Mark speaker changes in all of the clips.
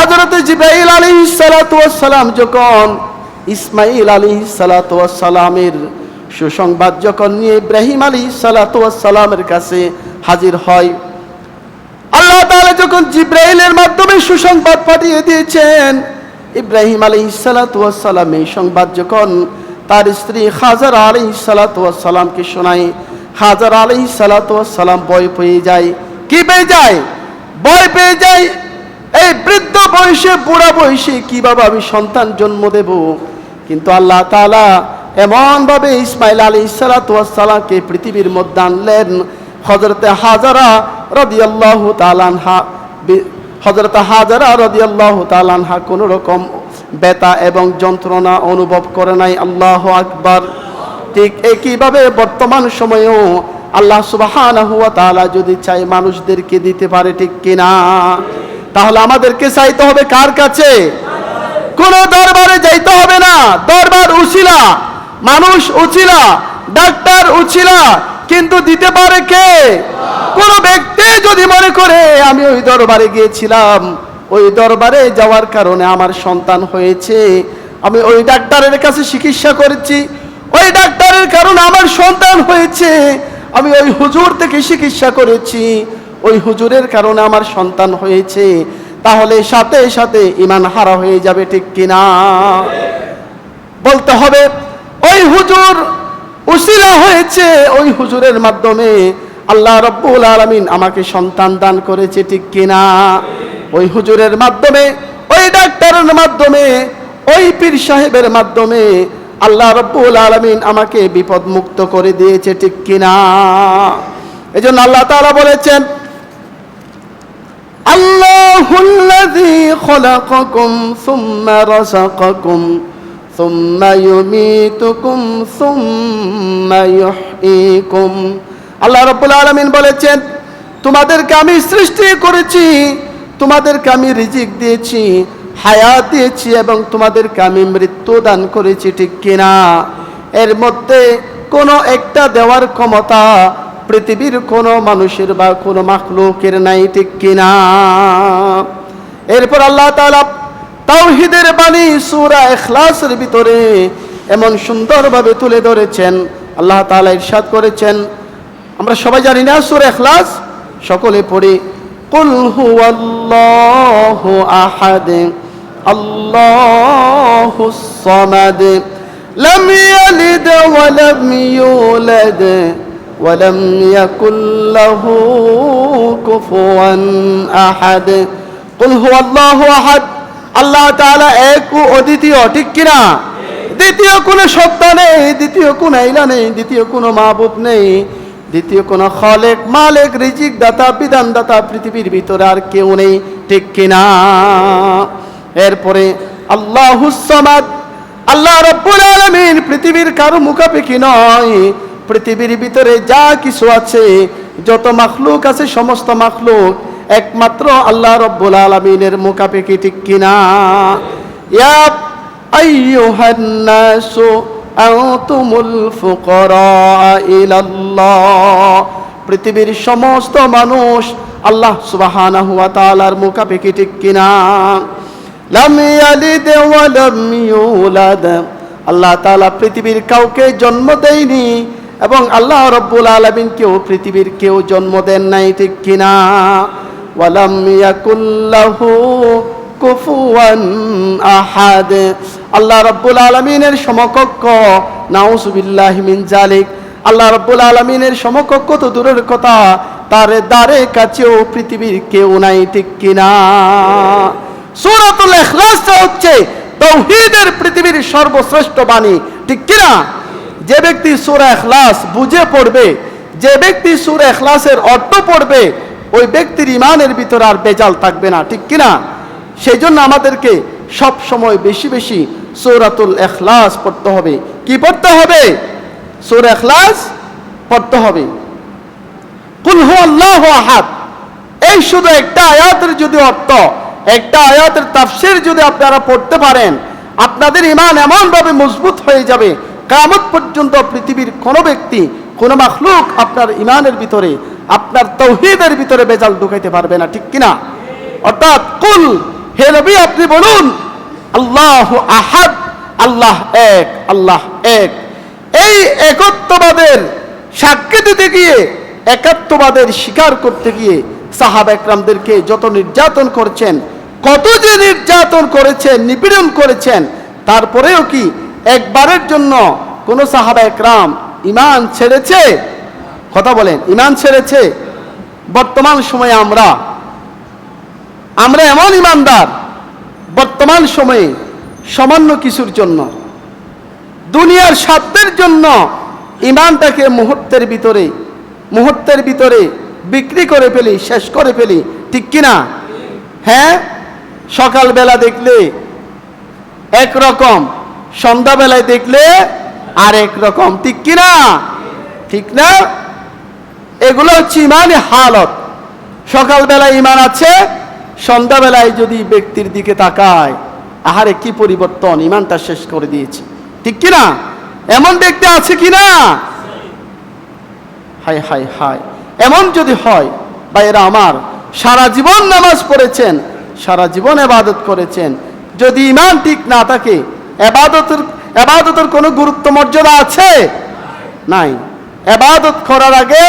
Speaker 1: হজরত জিব্রাইল আলী সালাম যখন ইসমাইল আলী সালামের সুসংবাদ যখন নিয়ে ইব্রাহিম আলী সালামের কাছে হাজির হয়, আল্লাহ তাআলা যখন জিব্রাইলের মাধ্যমে সুসংবাদ পাঠিয়ে দিয়েছেন, ইব্রাহিম আলী সালাম এই সংবাদ যখন তার স্ত্রী হাজার আলী সালাতামকে শোনায় হাজার আলী সালাতাম ভয় পেয়ে যায়। কি পেয়ে যায়? ভয় পেয়ে যায় এই বৃদ্ধ বয়সে, বুড়া বয়সে কীভাবে আমি সন্তান জন্ম দেব? কিন্তু আল্লাহ তাআলা এমনভাবে ইসমাইল আলী সালাতামকে পৃথিবীর মধ্যে আনলেন। হজরতে হাজারা রদিয়াল্লাহু তালানহা হজরত হাজারা রদিয়াল্লাহু তালানহা কোনো রকম ব্যথা এবং যন্ত্রণা অনুভব করে নাই। আল্লাহ আকবার। ঠিক একইভাবে বর্তমান সময়েও আল্লাহ তাআলা যদি চাই মানুষদেরকে দিতে পারে, ঠিক কিনা? তাহলে আমাদেরকে চাইতে হবে কার কাছে? কোন দরবারে যাইতে হবে না। দরবার উছিলা, মানুষ উছিলা, ডাক্তার উছিলা, কিন্তু দিতে পারে কে? কোন ব্যক্তি যদি মনে করে, আমি ওই দরবারে গিয়েছিলাম, ওই দরবারে যাওয়ার কারণে আমার সন্তান হয়েছে, আমি ওই ডাক্তারের কাছে চিকিৎসা করেছি, ওই ডাক্তারের কারণে আমার সন্তান হয়েছে, আমি ওই হুজুর থেকে চিকিৎসা করেছি ওই হুজুরের কারণে আমার সন্তান হয়েছে, তাহলে সাথে সাথে ইমান হারা হয়ে যাবে ঠিক কিনা? বলতে হবে, ওই হুজুর উসিলা হয়েছে, ওই হুজুরের মাধ্যমে আল্লাহ রব্বুল আলমিন আমাকে সন্তান দান করেছে ঠিক কিনা? ওই হুজুরের মাধ্যমে, ওই ডাক্তারের মাধ্যমে, ওই পীর সাহেবের মাধ্যমে আল্লাহ রব্বুল আলমিন আমাকে বিপদ মুক্ত করে দিয়েছে ঠিক কিনা? এই জন্য আল্লাহ তাআলা বলেছেন الله الذي خلقكم ثم رزقكم ثم يميتكم ثم يحييكم আল্লাহ রাব্বুল আলামিন বলেছেন তোমাদেরকে আমি সৃষ্টি করেছি তোমাদেরকে আমি রিজিক দিয়েছি হায়াত দিয়েছি এবং তোমাদেরকে আমি মৃত্যু দান করেছি ঠিক কিনা এর মধ্যে কোনো একটা দেওয়ার ক্ষমতা পৃথিবীর কোনো মানুষের বা কোনো মাখলুকের নাই, ঠিক কিনা? এরপর আল্লাহ তাআলা তাওহিদের বাণী সূরা এখলাসের ভিতরে এমন সুন্দরভাবে তুলে ধরেছেন। আল্লাহ তাআলা ইরশাদ করেছেন। আমরা সবাই জানি না সুর এখলাস সকলে পড়ি, কুল হুয়াল্লাহু আহাদ আল্লাহুস সামাদ ইয়ালিদ ওয়া লাম ইউলাদ। ولم يكن له كفوا أحد قل هو الله أحد আল্লাহ তাআলা এক ও অদ্বিতীয় ঠিক কিনা দ্বিতীয় কোনো সত্তা নেই দ্বিতীয় কোনো ইলা নেই দ্বিতীয় কোনো মাহবুব নেই দ্বিতীয় কোনো খলেক মালিক রিজিক দাতা বিধান দাতা পৃথিবীর ভিতরে আর কেউ নেই ঠিক কিনা এরপরে আল্লাহুসামাদ আল্লাহ রব্বুল আলামিন পৃথিবীর কারো মুখাপেক্ষি নয় পৃথিবীর ভিতরে যা কিছু আছে, যত মাখলুক আছে, সমস্ত মাখলুক, একমাত্র আল্লাহ রব্বুল আলমিনের মোকাপেকি ঠিক কিনা? পৃথিবীর সমস্ত মানুষ আল্লাহ সুবহানাহু ওয়া তাআলার মোকাপেকি ঠিক কিনা? আল্লাহ তাআলা পৃথিবীর কাউকে জন্ম দেয়নি এবং আল্লাহ রব্বুল আলমিন কেউ পৃথিবীর কেউ জন্ম দেন নাই, ঠিক কিনা? আহাদ। আল্লাহ রব্বুল আলমিনের সমকক্ষ, নাউজুবিল্লাহ মিন জালিক আল্লাহ রব্বুল আলমিনের সমকক্ষ তো দূরের কথা, তার দ্বারে কাছেও পৃথিবীর কেউ নাই, ঠিক কিনা? সূরাতুল ইখলাস হচ্ছে, তৌহিদের পৃথিবীর সর্বশ্রেষ্ঠ বাণী, ঠিক কিনা? যে ব্যক্তি সুরা এখলাস বুঝে পড়বে, যে ব্যক্তি সুরা এখলাসের অর্থ পড়বে, ওই ব্যক্তির ইমানের ভিতরে আর বেজাল থাকবে না, ঠিক কিনা? সেই জন্য আমাদেরকে সব সময় বেশি বেশি সৌরাতুল এখলাস পড়তে হবে। কি পড়তে হবে? সুর এখলাস পড়তে হবে। কুলহু আল্লাহ আহাদ। এই শুধু একটা আয়াতের যদি অর্থ, একটা আয়াতের তাফসির যদি আপনারা পড়তে পারেন, আপনাদের ইমান এমনভাবে মজবুত হয়ে যাবে কামত পর্যন্ত পৃথিবীর কোনো ব্যক্তি, কোনো মাখলুক আপনার ইমানের ভিতরে, আপনার তৌহিদের ভিতরে বেজাল ঢুকাইতে পারবে না, ঠিক কিনা? অর্থাৎ কুল, হে নবী আপনি বলুন, আল্লাহ আহাদ, আল্লাহ এক আল্লাহ এক। এই একত্ববাদের সাক্ষী দিতে গিয়ে একাত্মবাদের স্বীকার করতে গিয়ে সাহাব একরামদেরকে যত নির্যাতন করছেন, কত যে নির্যাতন করেছেন, নিপীড়ন করেছেন, তারপরেও কি একবারের জন্য কোন সাহাবা একরাম ইমান ছেড়েছে? কথা বলেন ইমান ছেড়েছে? বর্তমান সময়ে আমরা আমরা এমন ইমানদার বর্তমান সময়ে সামান্য কিছুর জন্য, দুনিয়ার স্বার্থের জন্য ইমানটাকে মুহূর্তের ভিতরে মুহূর্তের ভিতরে বিক্রি করে ফেলি, শেষ করে ফেলি, ঠিক কিনা হ্যাঁ? সকালবেলা দেখলে একরকম সন্ধ্যাবেলায় দেখলে আর এক রকম। ঠিক কিনা? ঠিক না? এগুলো হচ্ছে ইমানে হালত। সকালবেলায় ইমান আছে, সন্ধ্যাবেলায় যদি ব্যক্তির দিকে তাকায়, আহারে কি পরিবর্তন? ইমানটা শেষ করে দিয়েছে। ঠিক কিনা? এমন ব্যক্তি আছে কিনা? হাই হাই হাই এমন যদি হয় বা এরা আমার, সারা জীবন নামাজ পড়েছেন, সারা জীবন এবাদত করেছেন, যদি ইমান ঠিক না থাকে এবাদতের এবাদতের কোনো গুরুত্ব মর্যাদা আছে? নাই। এবাদত করার আগে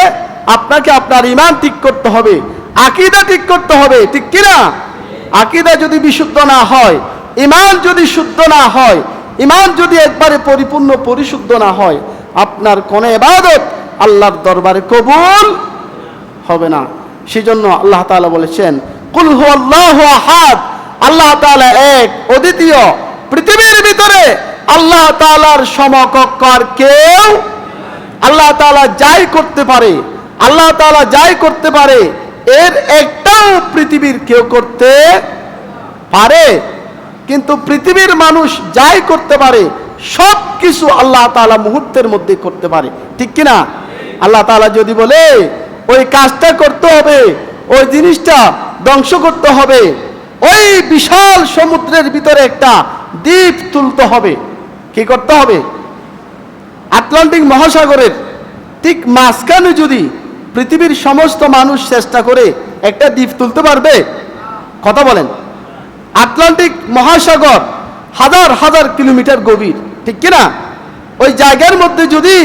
Speaker 1: আপনাকে আপনার ইমান ঠিক করতে হবে। আকিদা ঠিক করতে হবে, ঠিক কিনা? আকিদা যদি বিশুদ্ধ না হয় ইমান যদি শুদ্ধ না হয় ইমান যদি একবারে পরিপূর্ণ পরিশুদ্ধ না হয়, আপনার কোন এবাদত আল্লাহর দরবারে কবুল হবে না। সেজন্য আল্লাহ তাআলা বলেছেন, কুল হু আল্লাহ আহাদ। আল্লাহ তাআলা এক, অদ্বিতীয় পৃথিবীর ভিতরে আল্লাহ তাআলার সমকক্ষ আর কেউ আল্লাহ তাআলা যাই করতে পারে, আল্লাহ তাআলা যাই করতে পারে, এর একটাও পৃথিবীর কেউ করতে পারে। কিন্তু পৃথিবীর মানুষ যাই করতে পারে সব কিছু আল্লাহ তাআলা মুহূর্তের মধ্যে করতে পারে। ঠিক কিনা আল্লাহ তাআলা যদি বলে, ওই কাজটা করতে হবে, ওই জিনিসটা ধ্বংস করতে হবে, ওই বিশাল সমুদ্রের ভিতরে একটা দ্বীপ তুলতে হবে। কি করতে হবে? আটলান্টিক মহাসাগরের ঠিক মাঝখানে যদি পৃথিবীর সমস্ত মানুষ চেষ্টা করে একটা দ্বীপ তুলতে পারবে, কথা বলেন। আটলান্টিক মহাসাগর হাজার হাজার কিলোমিটার গভীর, ঠিক কিনা? ওই জায়গার মধ্যে যদি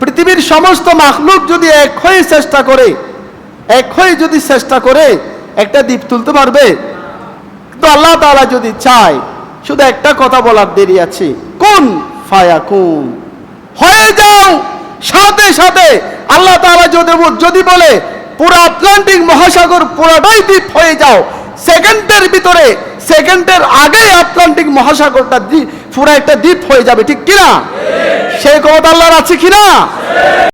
Speaker 1: পৃথিবীর সমস্ত মাখলুক যদি এক হয়ে চেষ্টা করে, এক হয়ে যদি চেষ্টা করে একটা দ্বীপ তুলতে পারবে কিন্তু আল্লাহ তাআলা যদি চায় শুধু একটা কথা বলার দেরি আছে। কোন ফায়া কোন হয়ে যাও। সাথে সাথে আল্লাহ তাআলা যদি যদি বলে, পুরো আটলান্টিক মহাসাগর পুরোটাই দ্বীপ হয়ে যাও, সেকেন্ডের ভিতরে, সেকেন্ডের আগেই আটলান্টিক মহাসাগরটা পুরো একটা দ্বীপ হয়ে যাবে, ঠিক কিনা? সেই ক্ষমতা আল্লাহর আছে কিনা?